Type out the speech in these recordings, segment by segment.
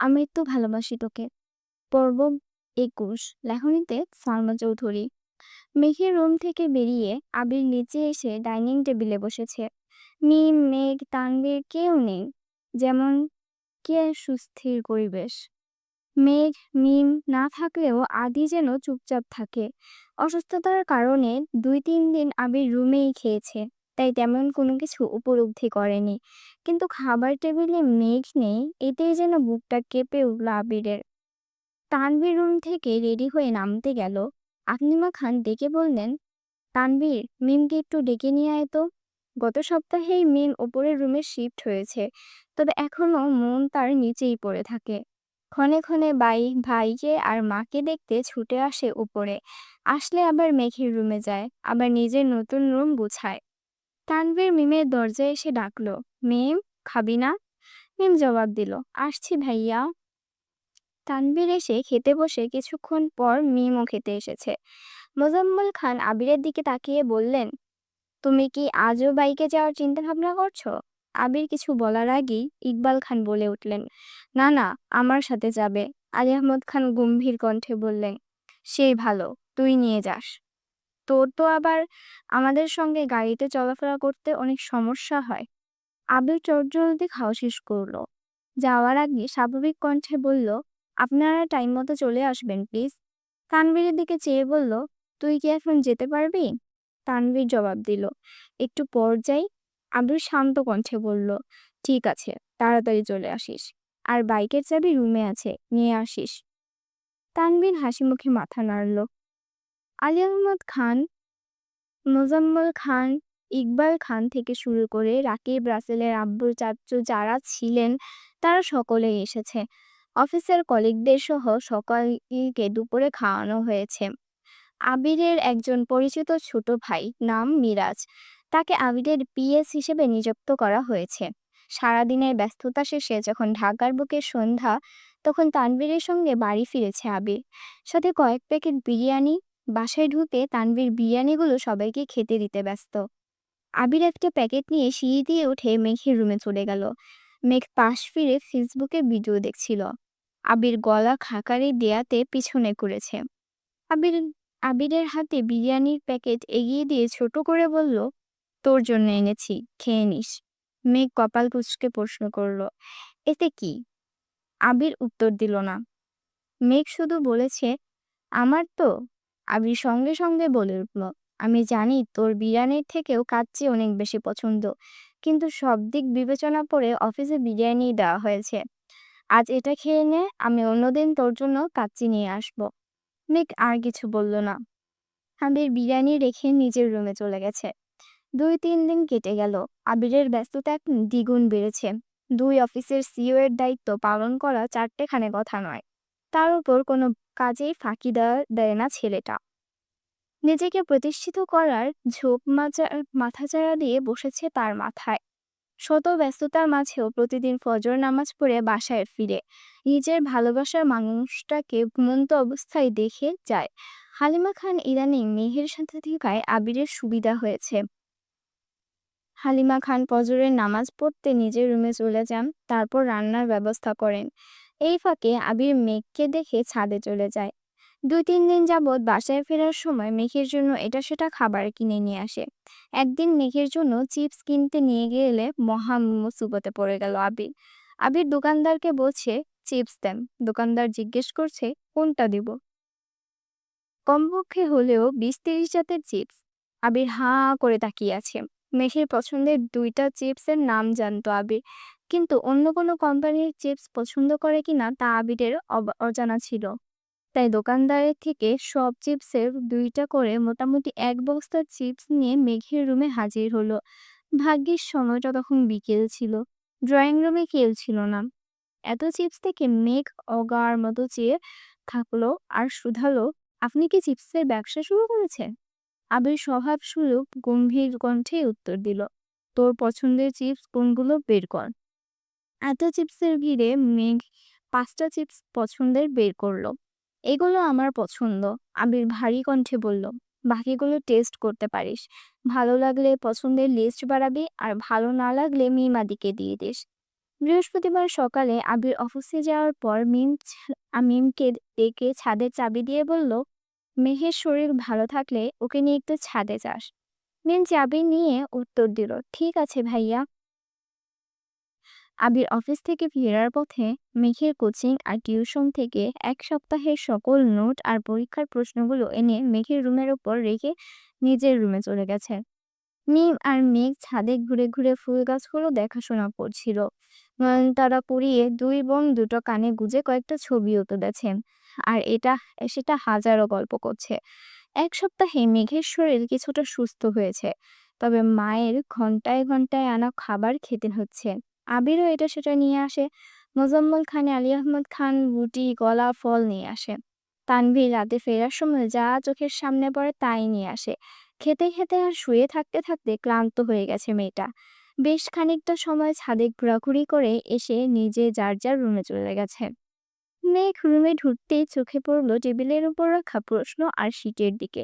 আমি তো ভালোবাসি তোকে। পর্ব একুশ, লেখনীতে সালমা চৌধুরী। মেঘের রুম থেকে বেরিয়ে আবির নিচে এসে ডাইনিং টেবিলে বসেছে। মিম মেঘ, তানভীর কেউ নেই, যেমন কে সুস্থির পরিবেশ। মেঘ, মিম না থাকলেও আদি যেন চুপচাপ থাকে। অসুস্থতার কারণে দুই তিন দিন আবির রুমেই খেয়েছে। তাই তেমন কোনো কিছু উপলব্ধি করেনি। কিন্তু খাবার টেবিলে মেঘ নেই, এতেই যেন বুকটা কেঁপে উঠল আবিরের। তানভীর রুম থেকে রেডি হয়ে নামতে গেল। আকলিমা খান ডেকে বললেন, তানভীর, মিমকে একটু ডেকে নিয়ে আয় তো। গত সপ্তাহেই মিম ওপরের রুমে শিফট হয়েছে, তবে এখনও মন তার নিচেই পড়ে থাকে। ক্ষণে ক্ষণে বাই, ভাইকে আর মাকে দেখতে ছুটে আসে উপরে। আসলে আবার মেঘের রুমে যায়, আবার নিজের নতুন রুম গুছায়। তানভীর মিমের দরজায় এসে ডাকলো, মিম, খাবি না? মিম জবাব দিল, আসছি ভাইয়া। তানভীর এসে খেতে বসে কিছুক্ষণ পর মিমও খেতে এসেছে। মোজাম্মল খান আবিরের দিকে তাকিয়ে বললেন, তুমি কি আজও বাইকে যাওয়ার চিন্তা ভাবনা করছ? আবির কিছু বলার আগেই ইকবাল খান বলে উঠলেন, না না, আমার সাথে যাবে। আলী আহমদ খান গম্ভীর কণ্ঠে বললেন সেই ভালো, তুই নিয়ে যাস। তোর তো আবার আমাদের সঙ্গে গাড়িতে চলাফেরা করতে অনেক সমস্যা হয়। আবির চটজলদি খাওয়া শেষ করল। যাওয়ার আগে স্বাভাবিক কণ্ঠে বলল, আপনারা টাইম মতো চলে আসবেন, প্লিজ। তানভীরের দিকে চেয়ে বলল, তুই কি এখন যেতে পারবি? তানভীর জবাব দিল, একটু পর যাই। আবির শান্ত কণ্ঠে বলল, ঠিক আছে, তাড়াতাড়ি চলে আসিস। আর বাইকের চাবি রুমে আছে, নিয়ে আসিস। তানভীর হাসি মুখে মাথা নাড়ল। আলী আহমদ খান, মোজাম্মল খান, ইকবাল খান থেকে শুরু করে রাকিব রাসেলের আব্বুর চাচ্চু যারা ছিলেন, তারা সকলেই এসেছে। অফিসের কলিগদের সহ সকলকে দুপুরে খাওয়ানো হয়েছে। আবিরের একজন পরিচিত ছোট ভাই নাম মিরাজ। তাকে আবিরের পিএস হিসেবে নিযুক্ত করা হয়েছে। সারাদিনের ব্যস্ততা শেষে যখন ঢাকার বুকে সন্ধ্যা, তখন তানভীরের সঙ্গে বাড়ি ফিরেছে আবির। সাথে কয়েক প্যাকেট বিরিয়ানি বাসায় ঢুকে তানভীর বিরিয়ানিগুলো সবাইকে খেতে দিতে ব্যস্ত। আবির একটা প্যাকেট নিয়ে সিঁড়ি দিয়ে উঠে মেঘের রুমে চলে গেল। মেঘ পাশ ফিরে ফেসবুকে ভিডিও দেখছিল। আবির গলা খাকারি দেয়াতে পিছনে করেছে আবির, আবিরের হাতে বিরিয়ানির প্যাকেট এগিয়ে দিয়ে ছোট করে বলল, তোর জন্য এনেছি, খেয়ে নিস। মেঘ কপাল কুচকে প্রশ্ন করল, এতে কি? আবির উত্তর দিল না। মেঘ শুধু বলেছে, আমার তো আবির সঙ্গে সঙ্গে বলে উঠল, আমি জানি তোর বিরিয়ানির থেকেও কাচ্চি অনেক বেশি পছন্দ, কিন্তু সব দিক বিবেচনা করে অফিসে বিরিয়ানি দেওয়া হয়েছে। আজ এটা খেয়ে নে, আমি অন্যদিন তোর জন্য কাচ্চি নিয়ে আসব মেঘ আর কিছু বলল না। আবির বিরিয়ানি রেখে নিজের রুমে চলে গেছে। দুই তিন দিন কেটে গেল। আবিরের ব্যস্ততা দ্বিগুণ বেড়েছে। দুই অফিসের সিও এর দায়িত্ব পালন করা চারটেখানে কথা নয়। তার উপর কোনো কাজেই ফাঁকি দেওয়া দেয় না ছেলেটা। নিজেকে প্রতিষ্ঠিত করার ঝোপ মাথাচাড়া দিয়ে বসেছে তার মাথায়। শত ব্যস্ততার মাঝেও প্রতিদিন ফজর নামাজ পড়ে বাসায় ফিরে। নিজের ভালোবাসার মানুষটাকে ঘুমন্ত অবস্থায় দেখে যায়। হালিমা খান ইদানিং মেহের সাথে আবিরের সুবিধা হয়েছে। হালিমা খান ফজরের নামাজ পড়তে নিজের রুমে চলে যান, তারপর রান্নার ব্যবস্থা করেন। এই ফাঁকে আবির মেঘকে দেখে ছাদে চলে যায়। দুই তিন দিন যাবৎ বাসায় ফেরার সময় মেঘের জন্য এটা সেটা খাবার কিনে নিয়ে আসে। একদিন মেঘের জন্য চিপস কিনতে নিয়ে গেলে মহা মুসিবতে পড়ে গেল আবির। আবির দোকানদারকে বলছে, চিপস দেন। দোকানদার জিজ্ঞেস করছে, কোনটা দিব? কমপক্ষে হলেও বিশ তিরিশ জাতের চিপস। আবির হাঁ করে তাকিয়ে আছে। মেঘের পছন্দের দুইটা চিপসের নাম জানতো আবির। কিন্তু অন্য কোনো কোম্পানির চিপস পছন্দ করে কিনা তা আবিরের অজানা ছিল। তাই দোকানদারের থেকে সব চিপসের দুইটা করে মোটামুটি এক বস্তা চিপস নিয়ে মেঘের রুমে হাজির হলো। ভাগ্যের সময়টা তখন বিকেল ছিল। ড্রয়িং রুমে কেউ ছিল না। এত চিপস থেকে মেঘ অগার মতো চেয়ে থাকল আর শুধালো, আপনি কি চিপসের ব্যবসা শুরু করেছেন? আবির স্বভাব সুলভ গম্ভীর কণ্ঠে উত্তর দিল, তোর পছন্দের চিপস কোনগুলো বের কর। এত চিপসের ভিড়ে মেঘ পাঁচটা চিপস পছন্দের বের করল। এগুলো আমার পছন্দ। আবির ভারী কণ্ঠে বলল, বাকিগুলো টেস্ট করতে পারিস। ভালো লাগলে পছন্দের লিস্ট বাড়াবি আর ভালো না লাগলে মিমাদিকে দিয়ে দিস। বৃহস্পতিবার সকালে আবির অফিসে যাওয়ার পর মিম মিমকে ডেকে ছাদের চাবি দিয়ে বলল, মেহের শরীর ভালো থাকলে ওকে নিয়ে একটু ছাদে যাস। মিম চাবি নিয়ে উত্তর দিল, ঠিক আছে ভাইয়া। আবির অফিস থেকে ফেরার পথে মেঘের কোচিং আর টিউশন থেকে এক সপ্তাহের সকল নোট আর পরীক্ষার প্রশ্নগুলো এনে মেঘের রুমের ওপর রেখে নিজের রুমে চলে গেছে। মিম আর মেঘ ছাদে ঘুরে ঘুরে ফুল গাছগুলো দেখাশোনা করছিল। তারা পুড়িয়ে দুই বোন দুটো কানে গুজে কয়েকটা ছবিও তুলেছেন আর এটা, সেটা হাজারো গল্প করছে। এক সপ্তাহে মেঘের শরীর কিছুটা সুস্থ হয়েছে, তবে মায়ের ঘন্টায় ঘন্টায় আনা খাবার খেতে হচ্ছে। আবিরও এটা সেটা নিয়ে আসে। মোজাম্মল খান, আলী আহমদ খান, রুটি, গলা, ফল নিয়ে আসে। তানভীর রাতে ফেরার সময় যা চোখের সামনে পড়ে তাই নিয়ে আসে। খেতে খেতে আর শুয়ে থাকতে থাকতে ক্লান্ত হয়ে গেছে মেয়েটা। বেশ খানিকটা সময় ছাদে ঘোরাঘুরি করে এসে নিজে যার যার রুমে চলে গেছে। মেঘ রুমে ঢুকতেই চোখে পড়ল টেবিলের উপর রাখা প্রশ্ন আর শীটের দিকে।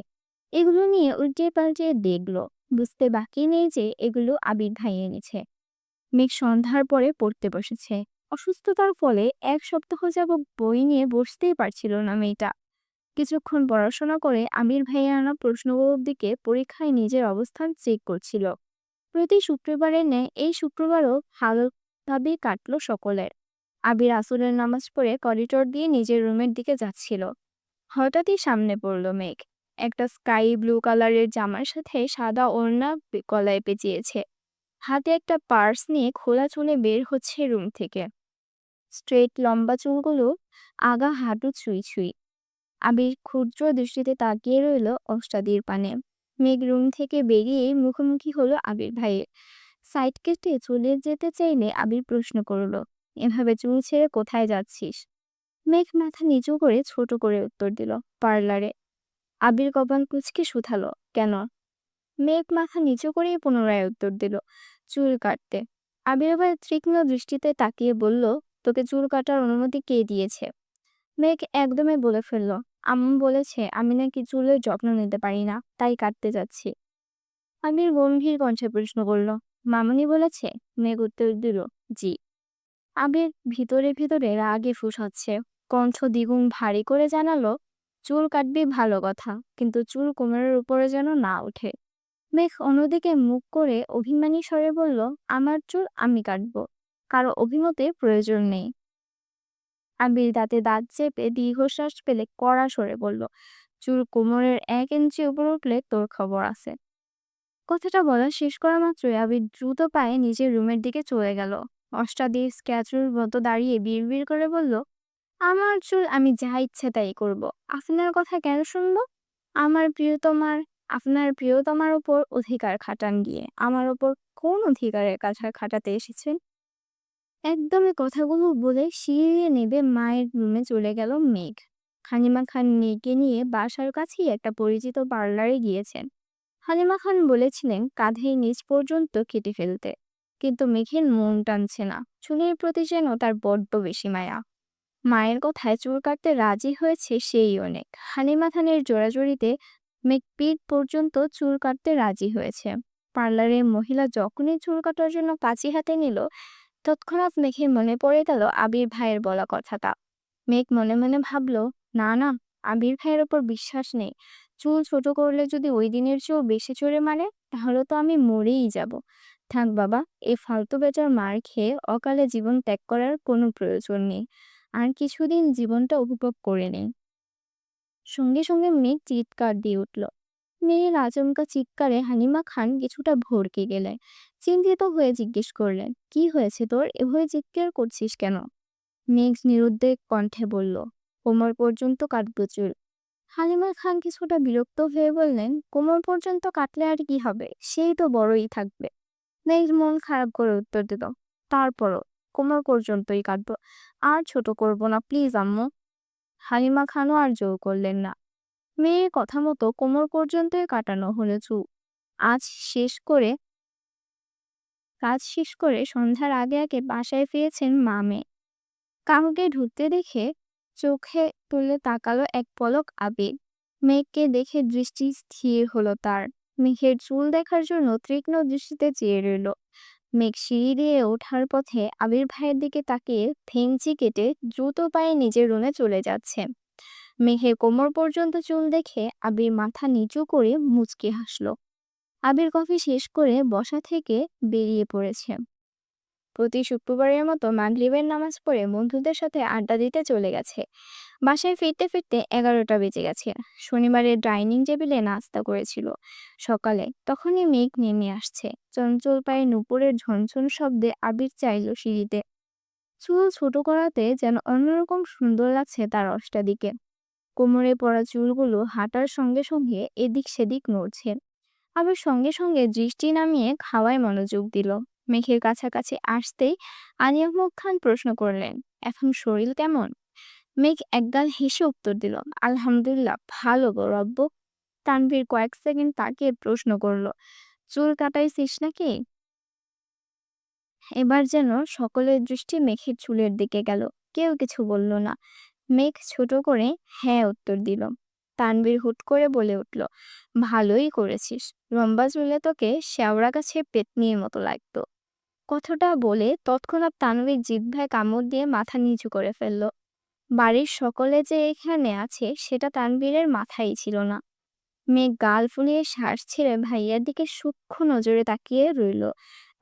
এগুলো নিয়ে উল্টে পাল্টে দেখল। বুঝতে বাকি নেই যে এগুলো আবির ভাই এনেছে মেঘ সন্ধ্যার পরে পড়তে বসেছে। অসুস্থতার ফলে এক সপ্তাহ যাব বই নিয়ে বসতেই পারছিল না মেয়েটা। কিছুক্ষণ পড়াশোনা করে আমির ভাইয়ের আনা প্রশ্নগুলোর দিকে পরীক্ষায় নিজের অবস্থান চেক করছিল। প্রতি শুক্রবারের ন্যায় এই শুক্রবারও হালভাবে কাটলো সকলের। আবির আসরের নামাজ পড়ে করিডোর দিয়ে নিজের রুমের দিকে যাচ্ছিল। হঠাৎই সামনে পড়ল মেঘ। একটা স্কাই ব্লু কালারের জামার সাথে সাদা ওড়না গলায় পেঁচিয়েছে। হাতে একটা পার্স নিয়ে খোলা চুলে বের হচ্ছে রুম থেকে। স্ট্রেট লম্বা চুলগুলো আগা হাঁটু ছুঁই ছুঁই। আবির ক্ষুদ্র দৃষ্টিতে তাকিয়ে রইল অষ্টাদির পানে। মেঘ রুম থেকে বেরিয়ে মুখোমুখি হলো আবির ভাইয়ের। সাইড কেটে চলে যেতে চাইলে আবির প্রশ্ন করল, এভাবে চুল ছেড়ে কোথায় যাচ্ছিস? মেঘ মাথা নিচু করে ছোট করে উত্তর দিল, পার্লারে। আবির কপাল কুচকে শুধালো, কেন? মেঘ মাথা নিচু করেই পুনরায় উত্তর দিল, চুল কাটতে। আবির ভাই তীক্ষ্ণ দৃষ্টিতে তাকিয়ে বলল, তোকে চুল কাটার অনুমতি কে দিয়েছে? মেঘ একদমই বলে ফেলল, আম্মু বলেছে আমি নাকি চুলের যত্ন নিতে পারি না, তাই কাটতে যাচ্ছি। আমির গম্ভীর কণ্ঠে প্রশ্ন করল, মামনি বলেছে? মেঘ উত্তর দিল, জি। আবির ভিতরে ভিতরে রাগে ফুস হচ্ছে কণ্ঠ দ্বিগুণ ভারী করে জানালো, চুল কাটবি ভালো কথা, কিন্তু চুল কোমরের উপরে যেন না ওঠে। মেঘ অন্যদিকে মুখ করে অভিমানী স্বরে বলল, আমার চুল আমি কাটবো, কারও অভিমতের প্রয়োজন নেই। আবির দাঁতে দাঁত চেপে দীর্ঘশ্বাস পেলে কড়া সরে বলল, চুল কোমরের এক ইঞ্চি উপর উঠলে তোর খবর আছে। কথাটা বলা শেষ করা মাত্রই আবির দ্রুত পায়ে নিজের রুমের দিকে চলে গেল। অষ্টাদীপ স্ক্যাচুর মতো দাঁড়িয়ে বিড়বিড় করে বলল, আমার চুল আমি যা ইচ্ছে তাই করব। আপনার কথা কেন শুনব? আমার প্রিয়তমার আপনার প্রিয়তমার ওপর অধিকার খাটান গিয়ে আমার ওপর কোন অধিকারের কাছে খাটাতে এসেছেন? একদমই কথাগুলো বলে সিঁড়িয়ে নেবে মায়ের রুমে চলে গেল মেঘ। হালিমা খান মেয়েকে নিয়ে বাসার কাছেই একটা পরিচিত পার্লারে গিয়েছেন। হালিমা খান বলেছিলেন, কাঁধে নিচ পর্যন্ত কেটে ফেলতে। কিন্তু মেঘের মন টানছে না। চুলের প্রতি যেন তার বড্ড বেশি মায়া। মায়ের কথায় চুল কাটতে রাজি হয়েছে সেই অনেক। হানিমা খানের জোড়াজড়িতে মেঘ পিঠ পর্যন্ত চুল কাটতে রাজি হয়েছে। পার্লারের মহিলা যখনই চুল কাটার জন্য কাঁচি হাতে নিল, তৎক্ষণাৎ মেঘের মনে পড়ে গেল আবির ভাইয়ের বলা কথাটা। মেঘ মনে মনে ভাবলো, না না, আবির ভাইয়ের ওপর বিশ্বাস নেই। চুল ছোট করলে যদি ওই দিনের চেয়েও বেশি চড়ে মারে, তাহলে তো আমি মরেই যাব। থাক বাবা, এই ফালতু বেচার মার খেয়ে অকালে জীবন ত্যাগ করার কোনো প্রয়োজন নেই। আর কিছুদিন জীবনটা উপভোগ করে নেই সঙ্গে সঙ্গে মেঘ চিৎকার দিয়ে উঠল। মেয়ের আচমকা চিৎকারে হানিমা খান কিছুটা ভরকে গেলেন। চিন্তিত হয়ে জিজ্ঞেস করলেন, কি হয়েছে তোর? এভাবে চিৎকার করছিস কেন? মেঘ নিরুদ্বেগ কণ্ঠে বলল, কোমর পর্যন্ত কাটবো চুল। হালিমা খান কিছুটা বিরক্ত হয়ে বললেন, কোমর পর্যন্ত কাটলে আর কি হবে? সেই তো বড়ই থাকবে। মেঘ মন খারাপ করে উত্তর দিল, তারপরও কোমর পর্যন্তই কাটবো। আর ছোট করব না, প্লিজ আম্মু। হালিমা খানও আর জোর করলেন না। মেয়ের কথা মতো কোমর পর্যন্তই কাটানো হলো চুল। আজ শেষ করে, কাজ শেষ করে সন্ধ্যার আগে আগে বাসায় ফিরেছেন মা মেয়ে কাকুকে ঢুকতে দেখে চোখে তুলে তাকালো এক পলক আবেগ মেঘকে দেখে দৃষ্টি স্থির হলো তার। মেঘের চুল দেখার জন্য তীক্ষ্ণ দৃষ্টিতে চেয়ে রইল। মেঘ সিঁড়ি দিয়ে ওঠার পথে আবির ভাইয়ের দিকে তাকিয়ে ভেঙচি কেটে দ্রুত পায়ে নিজের রুমে চলে যাচ্ছে। মেঘের কোমর পর্যন্ত চুল দেখে আবির মাথা নিচু করে মুচকি হাসলো। আবির কফি শেষ করে বসা থেকে বেরিয়ে পড়েছে। প্রতি শুক্রবারের মতো মাগরিবের নামাজ পড়ে বন্ধুদের সাথে আড্ডা দিতে চলে গেছে। বাসায় ফিরতে ফিরতে এগারোটা বেজে গেছে। শনিবারের ডাইনিং টেবিলে নাস্তা করেছিল। সকালে তখনই মেঘ নেমে আসছে। চঞ্চল পায়ে নুপুরের ঝনঝন শব্দে আবির চাইল সিঁড়িতে। চুল ছোট করাতে যেন অন্যরকম সুন্দর লাগছে তার অষ্টাদিকে কোমরে পড়া চুলগুলো হাঁটার সঙ্গে সঙ্গে এদিক সেদিক নড়ছে। আবার সঙ্গে সঙ্গে দৃষ্টি নামিয়ে খাওয়ায় মনোযোগ দিল। মেঘের কাছাকাছি আসতেই আনিয়া খান প্রশ্ন করলেন, এখন শরীর কেমন? মেঘ একগাল হেসে উত্তর দিল, আলহামদুলিল্লাহ, ভালো গো রব্ব। তানভীর কয়েক সেকেন্ড তাকে প্রশ্ন করল, চুল কাটাইছিস নাকি? এবার যেন সকলের দৃষ্টি মেঘের চুলের দিকে গেল, কেউ কিছু বলল না। মেঘ ছোট করে হ্যাঁ উত্তর দিল। তানবীর হুট করে বলে উঠল, ভালোই করেছিস, লম্বা চুলে তোকে শেওড়া গাছে পেতনির মতো লাগতো। কথাটা বলে তৎক্ষণাৎ তানভীর জিভ্ভায় কামড় দিয়ে মাথা নিচু করে ফেলল। বাড়ির সকলে যে এখানে আছে, সেটা তানবীরের মাথায় ছিল না। মেয়ে গাল ফুলিয়ে শ্বাস ছেড়ে ভাইয়ার দিকে সূক্ষ্ম নজরে তাকিয়ে রইল।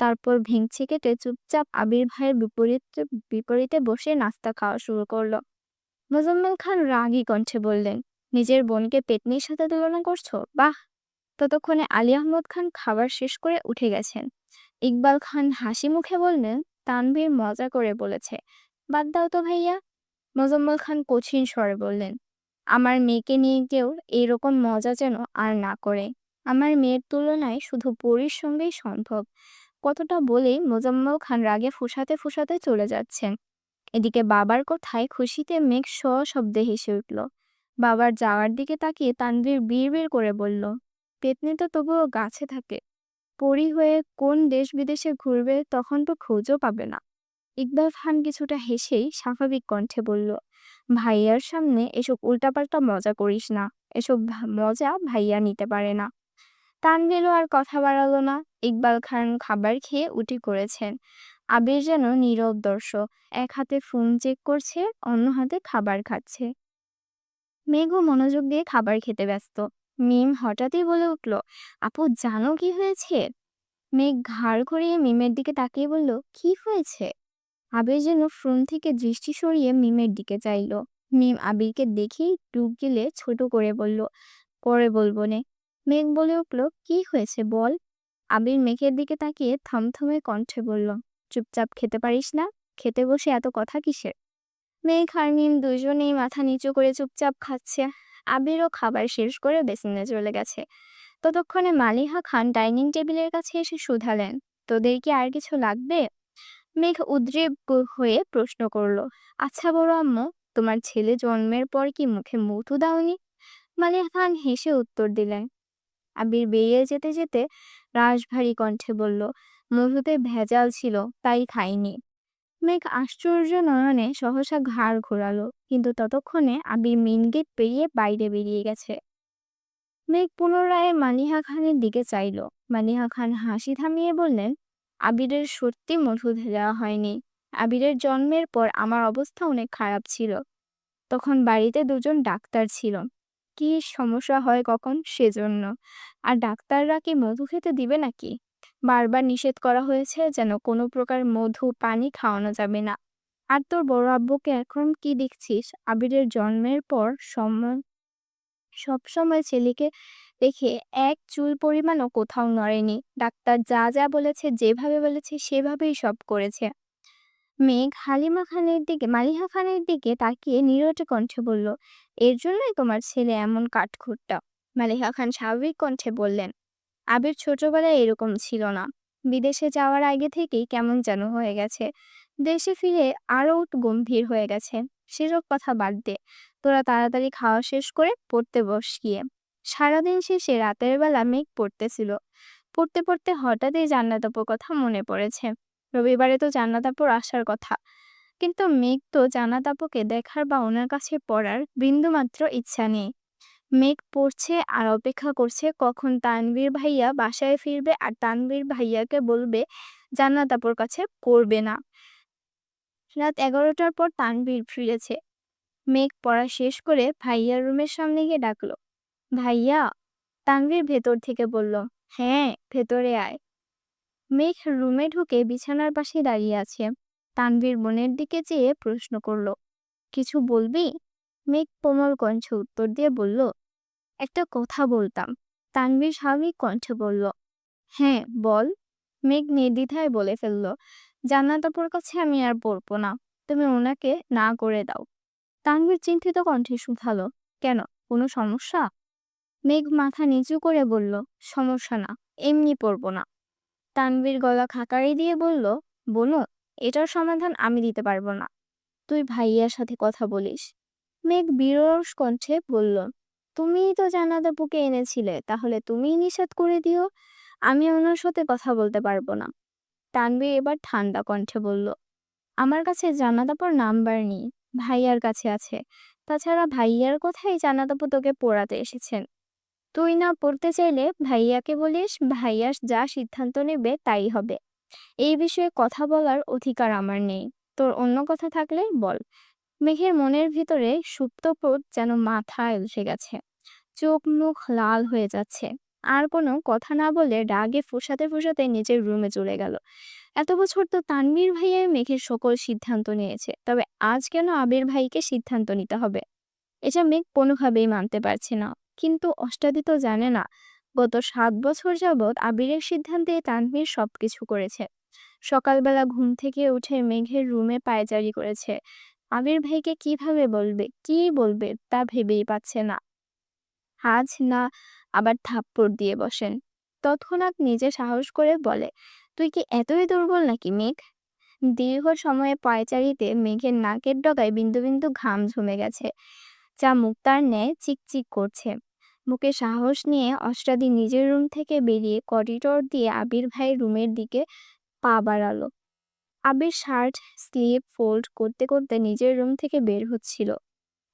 তারপর ভেঙচি কেটে চুপচাপ আবির ভাইয়ের বিপরীত, বিপরীতে বসে নাস্তা খাওয়া শুরু করল। মোজাম্মেল খান রাগী কণ্ঠে বললেন, নিজের বোনকে পেতনির সাথে তুলনা করছ? বাহ! ততক্ষণে আলী আহমদ খান খাবার শেষ করে উঠে গেছেন। ইকবাল খান হাসি মুখে বললেন তানভীর মজা করে বলেছে। বাদ দাও তো ভাইয়া। মোজাম্মেল খান কঠিন স্বরে বললেন, আমার মেয়েকে নিয়ে কেউ এরকম মজা যেন আর না করে। আমার মেয়ের তুলনায় শুধু পরীর সঙ্গেই সম্ভব। কতটা বলেই মোজাম্মেল খান রাগে ফুসাতে ফুসাতে চলে যাচ্ছেন। এদিকে বাবার কথায় খুশিতে মেঘ সশব্দে হেসে উঠল। বাবার যাওয়ার দিকে তাকিয়ে তানভীর বিড়বিড় করে বলল, পেতনি তো তবুও গাছে থাকে। পরি হয়ে কোন দেশ বিদেশে ঘুরবে তখন তো খোঁজও পাবে না। ইকবাল খান কিছুটা হেসেই স্বাভাবিক কণ্ঠে বলল, ভাইয়ার সামনে এসব উল্টাপাল্টা মজা করিস না। এসব মজা ভাইয়া নিতে পারে না। তানভীরও আর কথা বাড়ালো না। ইকবাল খান খাবার খেয়ে উঠি করেছেন আবির যেন নীরব দর্শক, এক হাতে ফোন চেক করছে, অন্য হাতে খাবার খাচ্ছে। মেঘও মনোযোগ দিয়ে খাবার খেতে ব্যস্ত। মিম হঠাৎই বলে উঠল, আপু, জানো কি হয়েছে? মেঘ ঘাড় ঘুরিয়ে মিমের দিকে তাকিয়ে বলল, কি হয়েছে? আবির যেন ফোন থেকে দৃষ্টি সরিয়ে মিমের দিকে চাইল। মিম আবিরকে দেখেই ডুব গেলে ছোট করে বলল, পরে বলব নে। মেঘ বলে উঠল, কি হয়েছে বল? আবির মেঘের দিকে তাকিয়ে থমথমে কণ্ঠে বলল, চুপচাপ খেতে পারিস না? খেতে বসে এত কথা কিসের? মেঘ আর মিম দুজনেই মাথা নিচু করে চুপচাপ খাচ্ছে। আবিরও খাবার শেষ করে বেসিনে চলে গেছে। ততক্ষণে মালিহা খান ডাইনিং টেবিলের কাছে এসে শুধালেন, তোদের কি আর কিছু লাগবে? মেঘ উদ্রেক হয়ে প্রশ্ন করল আচ্ছা বড় আম্মু, তোমার ছেলে জন্মের পর কি মুখে মুথু দাওনি? মালিহা খান হেসে উত্তর দিলেন, আবির বেরিয়ে যেতে যেতে রাশভারী কণ্ঠে বলল মধুতে ভেজাল ছিল, তাই খাইনি মেঘ আশ্চর্য নয়নে সহসা ঘাড় ঘোরালো, কিন্তু ততক্ষণে আবির মেন গেট পেরিয়ে বাইরে বেরিয়ে গেছে। মেঘ পুনরায় মানিহা খানের দিকে চাইল মানিহা খান হাসি থামিয়ে বললেন আবিরের সত্যি মধু দেওয়া হয়নি। আবিরের জন্মের পর আমার অবস্থা অনেক খারাপ ছিল। তখন বাড়িতে দুজন ডাক্তার ছিল। কি সমস্যা হয় কখন সেজন্য। আর ডাক্তাররা কি মধু খেতে দিবে নাকি? বারবার নিষেধ করা হয়েছে যেন কোনো প্রকার মধু, পানি খাওয়ানো যাবে না। আর তোর বড় আব্বুকে এখন কি দেখছিস? আবিরের জন্মের পর সময় সবসময় ছেলেকে দেখে এক চুল পরিমাণও কোথাও নড়েনি। ডাক্তার যা যা বলেছে, যেভাবে বলেছে, সেভাবেই সব করেছে। মেঘ হালিমা খানের দিকে, মালিহা খানের দিকে তাকিয়ে নিরটে কণ্ঠে বলল, এর জন্যই তোমার ছেলে এমন কাঠখুট্টা। মালিহা খান স্বাভাবিক কণ্ঠে বললেন, আবির ছোটবেলায় এরকম ছিল না। বিদেশে যাওয়ার আগে থেকেই কেমন যেন হয়ে গেছে। দেশে ফিরে আরও গম্ভীর হয়ে গেছে। সেসব কথা বাদ দে। তোরা তাড়াতাড়ি খাওয়া শেষ করে পড়তে বস গিয়ে। সারাদিন শেষে রাতের বেলা মেঘ পড়তেছিল। পড়তে পড়তে হঠাৎই জান্নাতাপুর কথা মনে পড়েছে। রবিবারে তো জান্নাতাপুর আসার কথা। কিন্তু মেঘ তো জান্নাতাপুকে দেখার বা ওনার কাছে পড়ার বিন্দুমাত্র ইচ্ছা নেই। মেঘ পড়ছে আর অপেক্ষা করছে কখন তানবীর ভাইয়া বাসায় ফিরবে আর তানবীর ভাইয়াকে বলবে জান্নাত আপুর কাছে পড়বে না। রাত এগারোটার পর তানবীর ফিরেছে। মেঘ পড়া শেষ করে ভাইয়ার রুমের সামনে গিয়ে ডাকলো ভাইয়া, তানভীর ভেতর থেকে বলল হ্যাঁ ভেতরে আয়। মেঘ রুমে ঢুকে বিছানার পাশে দাঁড়িয়ে আছে। তানভীর বোনের দিকে চেয়ে প্রশ্ন করল, কিছু বলবি? মেঘ কোমল কণ্ঠে উত্তর দিয়ে বলল, একটা কথা বলতাম। তানভীর স্বাভাবিক কণ্ঠে বলল হ্যাঁ বল। মেঘ নির্দ্বিধায় বলে ফেলল জান্নাত আপুর কাছে আমি আর পড়ব না। তুমি ওনাকে না করে দাও। তানভীর চিন্তিত কণ্ঠে শুধালো, কেন, কোনো সমস্যা? মেঘ মাথা নিচু করে বলল, সমস্যা না, এমনি পড়ব না। তানভীর গলা খাকারি দিয়ে বলল, বনু, এটার সমাধান আমি দিতে পারব না। তুই ভাইয়ার সাথে কথা বলিস। মেঘ বিরস কণ্ঠে বলল, তুমিই তো জান্নাত আপুকে এনেছিলে, তাহলে তুমিই নিষেধ করে দিও, আমি ওনার সাথে কথা বলতে পারব না। তানভীর এবার ঠান্ডা কণ্ঠে বলল, আমার কাছে জান্নাত আপুর নাম্বার নেই, ভাইয়ার কাছে আছে। তাছাড়া ভাইয়ার কথাই জান্নাত আপু তোকে পড়াতে এসেছেন। তুই না পড়তে চাইলে ভাইয়াকে বলিস, ভাইয়া যা সিদ্ধান্ত নেবে তাই হবে। এই বিষয়ে কথা বলার অধিকার আমার নেই। তোর অন্য কথা থাকলে বল। মেঘের মনের ভিতরে সুপ্তপ্রদ যেন মাথায় উঠে গেছে। চোখ মুখ লাল হয়ে যাচ্ছে। আর কোনো কথা না বলে রাগে ফুসাতে ফুসাতে নিজের রুমে চলে গেল। এত বছর তো তানভীর ভাইয়া মেঘের সকল সিদ্ধান্ত নিয়েছে। তবে আজ কেন আবির ভাইকে সিদ্ধান্ত নিতে হবে? এটা মেঘ কোনোভাবেই মানতে পারছে না। কিন্তু অষ্টাদি তো জানে না। গত সাত বছর যাবৎ আবিরের সিদ্ধান্তে তানভীর সবকিছু করেছে। সকালবেলা ঘুম থেকে উঠে মেঘের রুমে পায়চারি করেছে। আবির ভাইকে কীভাবে বলবে, কি বলবে তা ভেবেই পাচ্ছে না। আজ না, আবার থাপ্পড় দিয়ে বসেন। তৎক্ষণাৎ নিজে সাহস করে বলে, তুই কি এতই দুর্বল নাকি মেঘ? দীর্ঘ সময়ে পায়চারিতে মেঘের নাকের ডগায় বিন্দু বিন্দু ঘাম ঝুমে গেছে। যা মুক্তার ন্যায় চিকচিক করছে। বুকে সাহস নিয়ে অষ্টাদি নিজের রুম থেকে বেরিয়ে করিডোর দিয়ে আবির ভাইয়ের রুমের দিকে পা বাড়ালো। আবির শার্ট, স্লিপ, ফোল্ড করতে করতে নিজের রুম থেকে বের হচ্ছিল।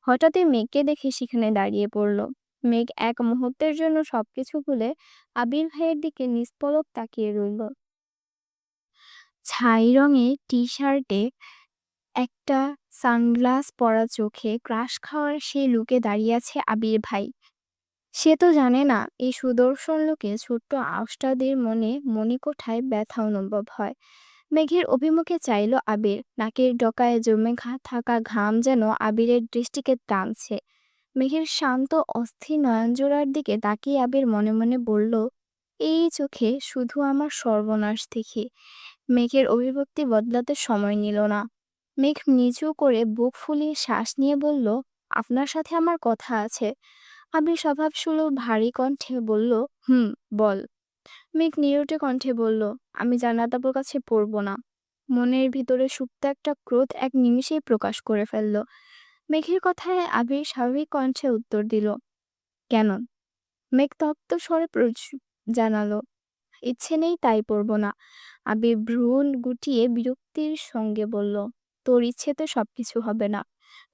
হঠাৎই মেঘকে দেখে সেখানে দাঁড়িয়ে পড়ল। মেঘ এক মুহূর্তের জন্য সবকিছু ভুলে আবির ভাইয়ের দিকে নিষ্পলক তাকিয়ে রইল। ছাই রঙের টি শার্টে একটা সানগ্লাস পরা চোখে ক্রাশ খাওয়ার সেই লুকে দাঁড়িয়ে আছে আবির ভাই। সে তো জানে না, এই সুদর্শন লোকে ছোট্ট আওষ্টাদের মনে মণিকোঠায় ব্যথা অনুভব হয়। মেঘের অভিমুখে চাইল আবির, নাকের ডকায় জমে থাকা ঘাম যেন আবিরের দৃষ্টিকে টানছে। মেঘের শান্ত, অস্থির নয়নজোড়ার দিকে তাকিয়ে আবির মনে মনে বলল, এই চোখে শুধু আমার সর্বনাশ দেখি। মেঘের অভিব্যক্তি বদলাতে সময় নিল না। মেঘ নিচু করে বুক ফুলিয়ে শ্বাস নিয়ে বলল, আপনার সাথে আমার কথা আছে। আবির স্বভাবসুলভ ভারী কণ্ঠে বলল, হুম, বল। মেঘ নিরুটে কণ্ঠে বলল, আমি জান্নাত আপুর কাছে পড়ব না। মনের ভিতরে সুপ্ত একটা ক্রোধ এক নিমিষেই প্রকাশ করে ফেলল। মেঘের কথায় আবির স্বাভাবিক কণ্ঠে উত্তর দিল, কেন? মেঘ তপ্ত স্বরে জানালো, ইচ্ছে নেই তাই পড়ব না। আবির ভ্রূণ গুটিয়ে বিরক্তির সঙ্গে বলল তোর ইচ্ছেতে সবকিছু হবে না।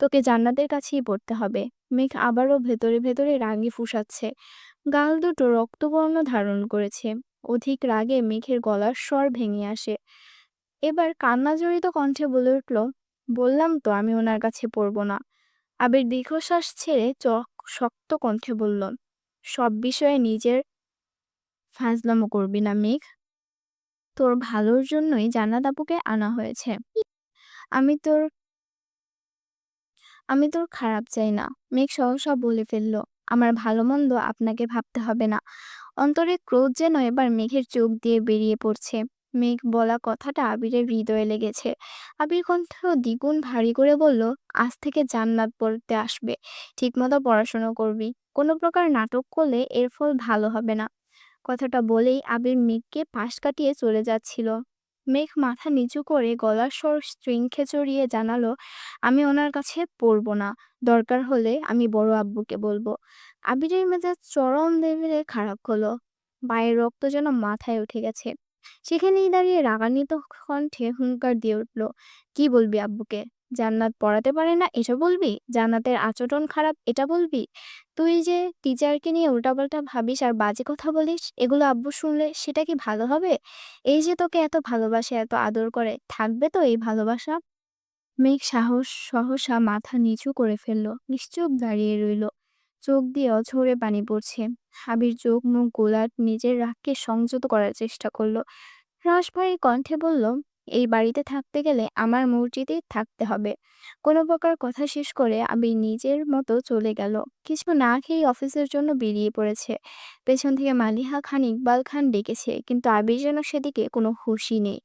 তোকে জান্নাতের কাছেই পড়তে হবে। মেঘ আবারও ভেতরে ভেতরে রাগে ফুসাচ্ছে। গাল দুটো রক্তবর্ণ ধারণ করেছে। অধিক রাগে মেঘের গলার স্বর ভেঙে আসে। এবার কান্নাজড়িত কণ্ঠে বলে উঠল, বললাম তো আমি ওনার কাছে পড়ব না। আবির দীর্ঘশ্বাস ছেড়ে চক শক্ত কণ্ঠে বলল, সব বিষয়ে নিজের ফাজলামো করবি না মেঘ। তোর ভালোর জন্যই জান্নাত আপুকে আনা হয়েছে। আমি তোর আমি তোর খারাপ চাই না। মেঘ সহসা বলে ফেলল, আমার ভালো মন্দ আপনাকে ভাবতে হবে না। অন্তরে ক্রোধ যেন এবার মেঘের চোখ দিয়ে বেরিয়ে পড়ছে। মেঘ বলা কথাটা আবিরের হৃদয়ে লেগেছে। আবির কণ্ঠ দ্বিগুণ ভারী করে বলল, আজ থেকে জান্নাত পড়তে আসবে। ঠিকমতো পড়াশুনো করবি। কোনো প্রকার নাটক করলে এর ফল ভালো হবে না। কথাটা বলেই আবির মেঘকে পাশ কাটিয়ে চলে যাচ্ছিল। মেঘ মাথা নিচু করে গলার স্বর স্ট্রিং খেচড়িয়ে জানালো, আমি ওনার কাছে পড়ব না। দরকার হলে আমি বড় আব্বুকে বলব। আবিরের মেজাজ চরম লেভেলে খারাপ হলো। পায়ের রক্ত যেন মাথায় উঠে গেছে। সেখানেই দাঁড়িয়ে রাগান্বিত কণ্ঠে হুঙ্কার দিয়ে উঠল, কি বলবি আব্বুকে? জান্নাত পড়াতে পারে না, এটা বলবি? জান্নাতের আচরণ খারাপ, এটা বলবি? তুই যে টিচারকে নিয়ে উল্টাপাল্টা ভাবিস আর বাজে কথা বলিস, এগুলো আব্বু শুনলে সেটা কি ভালো হবে? এই যে তোকে এত ভালোবাসে, এত আদর করে, থাকবে তো এই ভালোবাসা? মেঘ সাহস সহসা মাথা নিচু করে ফেলল, নিশ্চুপ দাঁড়িয়ে রইল। চোখ দিয়ে অঝরে পানি পড়ছে। হাবির চোখ, মুখ, গোলাট নিজের রাগকে সংযত করার চেষ্টা করল। রসভরি কণ্ঠে বলল এই বাড়িতে থাকতে গেলে আমার মসজিদে থাকতে হবে। কোনো প্রকার কথা শেষ করে আমি নিজের মতো চলে গেল। কিছু না খেয়ে অফিসের জন্য বেরিয়ে পড়েছে। পেছন থেকে মালিহা খান ইকবাল খান ডেকেছে, কিন্তু আবির যেন সেদিকে কোনো খুশি নেই।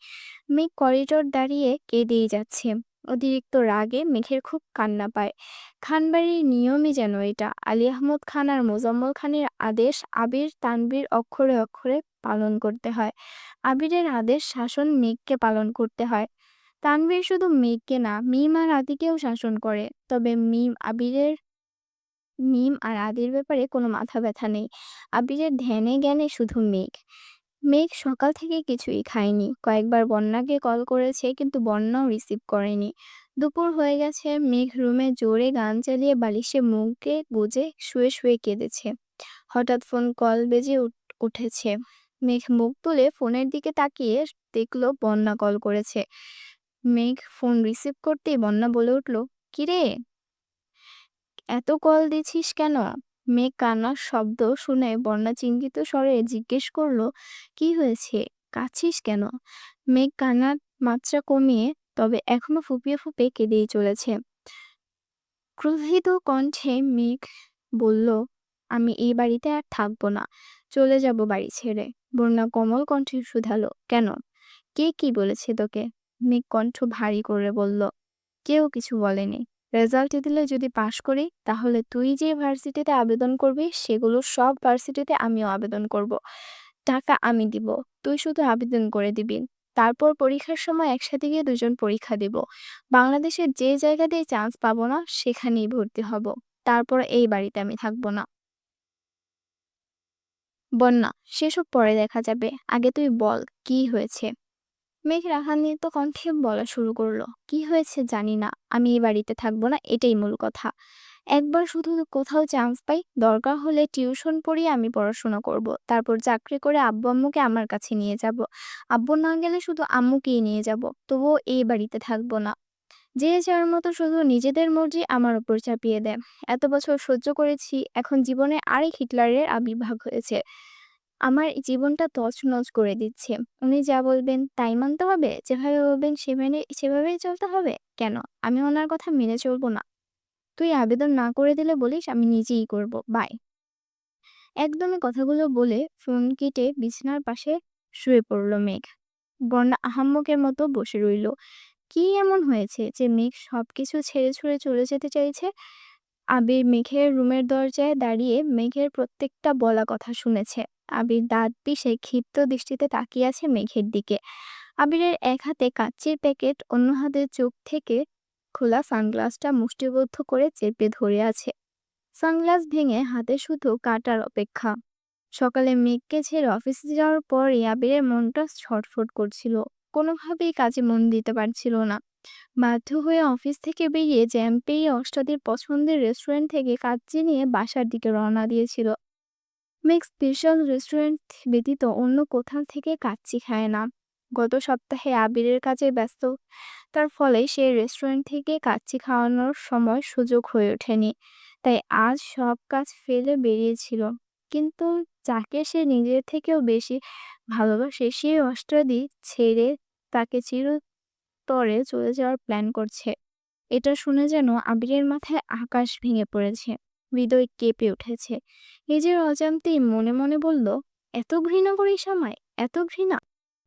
মেঘ করিডোর দাঁড়িয়ে কেঁদেই যাচ্ছে। অতিরিক্ত রাগে মেঘের খুব কান্না পায়। খানবাড়ির নিয়মই যেন এটা, আলী আহমদ খান আর মোজাম্মল খানের আদেশ আবির তানবীর অক্ষরে অক্ষরে পালন করতে হয়। আবিরের আদেশ শাসন মেঘকে পালন করতে হয়। তানভীর শুধু মেঘকে না, মিম আর আদিকেও শাসন করে। তবে মিম, আবিরের, মিম আর আদির ব্যাপারে কোনো মাথা ব্যথা নেই। আবিরের ধ্যানে জ্ঞানে শুধু মেঘ। মেঘ সকাল থেকে কিছুই খায়নি। কয়েকবার বন্যাকে কল করেছে, কিন্তু বন্যাও রিসিভ করেনি। দুপুর হয়ে গেছে, মেঘ রুমে জোরে গান চালিয়ে বালিশে মুখে গুজে শুয়ে শুয়ে কেঁদেছে। হঠাৎ ফোন কল বেজে উঠ- উঠেছে। মেঘ মুখ তুলে ফোনের দিকে তাকিয়ে দেখল, বন্যা কল করেছে। মেঘ ফোন রিসিভ করতেই বন্যা বলে উঠল, কিরে? এত কল দিছিস কেন? মেঘ কান্নার শব্দ শুনে বন্যা চিন্তিত স্বরে জিজ্ঞেস করল, কি হয়েছে? কাঁদছিস কেন? মেঘ কান্নার মাত্রা কমিয়ে, তবে এখনও ফুপিয়ে ফুপিয়ে কেঁদেই চলেছে। ক্রোধিত কণ্ঠে মেঘ বলল, আমি এই বাড়িতে আর থাকব না। চলে যাব বাড়ি ছেড়ে। বন্যা কোমল কণ্ঠে শুধালো, কেন? কে কি বলেছে তোকে? মেঘ কণ্ঠ ভারী করে বলল, কেউ কিছু বলেনি। রেজাল্ট দিলে যদি পাশ করি, তাহলে তুই যে ভার্সিটিতে আবেদন করবি, সেগুলো সব ভার্সিটিতে আমিও আবেদন করব। টাকা আমি দিব, তুই শুধু আবেদন করে দিবি। তারপর পরীক্ষার সময় একসাথে গিয়ে দুজন পরীক্ষা দিব। বাংলাদেশের যে জায়গাতেই চান্স পাবো না, সেখানেই ভর্তি হব। তারপর এই বাড়িতে আমি থাকব না। বন্যা, সেসব পরে দেখা যাবে। আগে তুই বল, কি হয়েছে? মেঘ রাগান্বিত কণ্ঠে বলা শুরু করল, কি হয়েছে জানি না, আমি এই বাড়িতে থাকব না, এটাই মূল কথা একবার শুধু কোথাও চান্স পাই, দরকার হলে টিউশন পড়িয়ে আমি পড়াশোনা করব। তারপর চাকরি করে আব্বু আম্মুকে আমার কাছে নিয়ে যাব। আব্বু না গেলে শুধু আম্মুকেই নিয়ে যাব, তবুও এই বাড়িতে থাকব না যে যার মতো শুধু নিজেদের মর্জি আমার উপর চাপিয়ে দেয় এত বছর সহ্য করেছি, এখন জীবনে আরেক হিটলারের আবির্ভাব হয়েছে আমার জীবনটা তছনছ করে দিচ্ছে। উনি যা বলবেন তাই মানতে হবে? যেভাবে বলবেন সেভাবে, সেভাবেই চলতে হবে? কেন? আমি ওনার কথা মেনে চলবো না। তুই আবেদন না করে দিলে বলিস, আমি নিজেই করব। বাই। একদমই কথাগুলো বলে ফোন কেটে বিছানার পাশে শুয়ে পড়ল মেঘ। বন্যা আহাম্মকের মতো বসে রইল। কি এমন হয়েছে যে মেঘ সবকিছু ছেড়ে ছুড়ে চলে যেতে চাইছে? আবির মেঘের রুমের দরজায় দাঁড়িয়ে মেঘের প্রত্যেকটা বলা কথা শুনেছে। আবির দাঁত পিষে ক্ষিপ্ত দৃষ্টিতে তাকিয়ে আছে মেঘের দিকে। আবিরের এক হাতে কাচ্চির প্যাকেট, অন্য হাতে চোখ থেকে খোলা সানগ্লাসটা মুষ্টিবদ্ধ করে চেপে ধরে আছে। সানগ্লাস ভেঙে হাতে শুধু কাটার অপেক্ষা। সকালে মেঘকে ছেড়ে অফিসে যাওয়ার পরই আবিরের মনটা ছটফট করছিল। কোনোভাবেই কাজে মন দিতে পারছিল না। বাধ্য হয়ে অফিস থেকে বেরিয়ে জ্যাম পেয়ে অষ্টাদির পছন্দের রেস্টুরেন্ট থেকে কাচ্চি নিয়ে বাসার দিকে রওনা দিয়েছিল। মেঘ স্পেশাল রেস্টুরেন্ট ব্যতীত অন্য কোথাও থেকে কাচ্চি খায় না। গত সপ্তাহে আবিরের কাজে ব্যস্ত। তার ফলে সে রেস্টুরেন্ট থেকে কাচ্চি খাওয়ানোর সময় সুযোগ হয়ে ওঠেনি। তাই আজ সব কাজ ফেলে বেরিয়েছিল। কিন্তু যাকে সে নিজের থেকেও বেশি ভালোবাসে, সে অষ্টাদি ছেড়ে তাকে চিরতরে চলে যাওয়ার প্ল্যান করছে। এটা শুনে যেন আবিরের মাথায় আকাশ ভেঙে পড়েছে, হৃদয় কেঁপে উঠেছে। নিজের অজান্তেই মনে মনে বলল, এত ঘৃণা করিস আমায়, এত ঘৃণা?